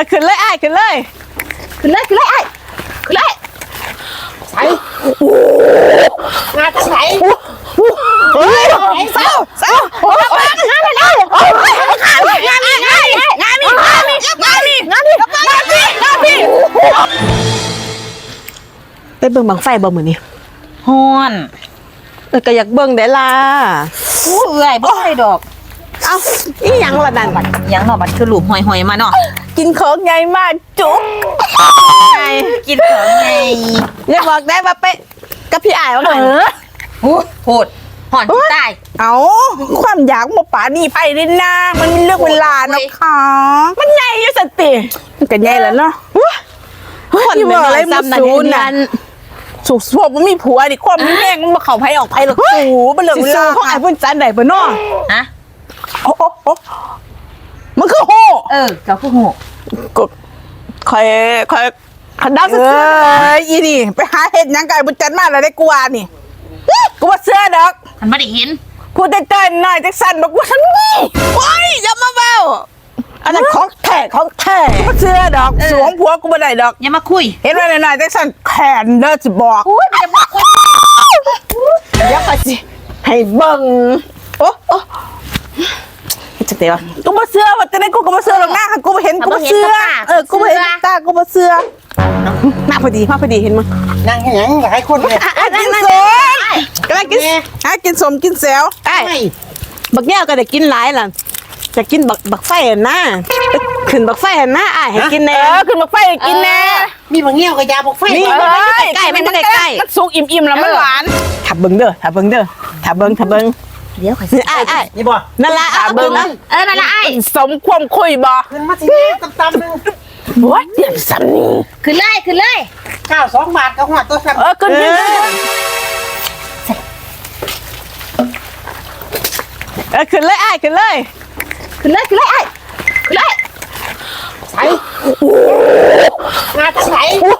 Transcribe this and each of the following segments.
อขึ้นเลยไอ้ายขึ้นเลย ขึ้นเลยขึ้นเลยไอ้ขึ้นเลยใส่งานจะใส่เฮ้ยเศร้าเศร้าโอ้ยงานไปแล้วงานงานงานงานงานนี่งานนี่งานนี่งานนี่งานนี่งานนี่ไปเบิ่งบังไฟบ่มื้อนี้ฮอนเออก็อยากเบิ่งได้ล่ะอู้เอื่อยบ่ได้ดอก เอ้าอีหยังล่ะนั่นหยังเนาะบัดคือหลุมหอยๆมาเนาะ กินของใหญ่มากจุ๊บไงกินของไงอย่าบอกได้ว่าไปกับพี่อ้ายว่าเอไงอโอ้โหดหอนที่ใต้เอาความอยากหมอป่านี่ไปดินะมันมีเรื่องเวลาเนาะค่ะมันใหญ่อยู่สติมันก็ใหญ่แล้วเนาะคนที่บอกอะไรมาสูนั่นสุกพวกมันมีผัวดิความมีแม่งมันมาเข่าไผออกไผหรอกสูมันเหลือเวลาของไอ้เพิ่นจันได้บ่เนาะฮะโอ้โอ้โอ้มันคือโหเออเจ้าคือโห กดคอยคอยขันดาวเสื้ออีนี่ ไปหาเห็ดหยังไก่บุญจันทร์มาแล้วได้กูว่านี่กูว่าเสื้อดอกมันไม่ได้เห็นพูดได้เต้นหน่อยจักสันบอกว่าฉันนี่โอ้ยอย่ามาเบ้าอันนั้นของแท้ของแท้กูว่าเสื้อดอกสวมผัวกูบ่ได้ดอก อย่ามาคุยเห็นไหมหน่อยๆจักสันแขนเด้อจะบอก อุ้ยมันจะมาคุยเดี๋ยวก่อนสิให้เบิ่งโอ้โอ้จักเดี๋ยวกูบ่เสื้อว่าแต่ไหนกูก็บ่เสื้อ หรอกนะกูบ่เห็นกูบ่เสื้อเออกูบ่เห็นตากูบ่เสื้อมาพอดีมาพอดีเห็นมั้ยนั่งให้หยังหลายคนเนี่ยอะกินสมกำลังกินอะกินสมกินแซวไอ้ไม่บักแก้วก็ได้กินหลายล่ะจะกินบักบักไฟหั่นนะขึ้นบักไฟหั่นนะอ้ายให้กินแน่ เออขึ้นบักไฟให้กินแน่มีบางเงี้ยวกับยาบอกไฟนี่บ่มันใกล้ๆมันใกล้ๆ มันสุกอิ่มๆแล้วมันหวานถ้าเบิ่งเด้อถ้าเบิ่งเด้อถ้าเบิ่งถ้าเบิ่ง เดี๋ยวข่อยนี่อ้ายอ้ายนี่บ่นั่นล่ะถ้าเบิ่งนะเออนั่นละไอ้สมความคุยบ่ขึ้นมาสิแม่ตำๆนึงวัดเดียงสำนีขึ้นเลยขึ้นเลยข้าวสองบาทก็หัวตัวสั่นเออขึ้นขึ้นเออขึ้นเลยอ้ายขึ้นเลยขึ้นเลยขึ้นเลยไอ้ขึ้นเลยใส่งานจะใส่เ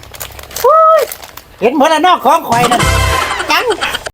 เห็นหมดแล้วนอกของข่อยนั่นจัง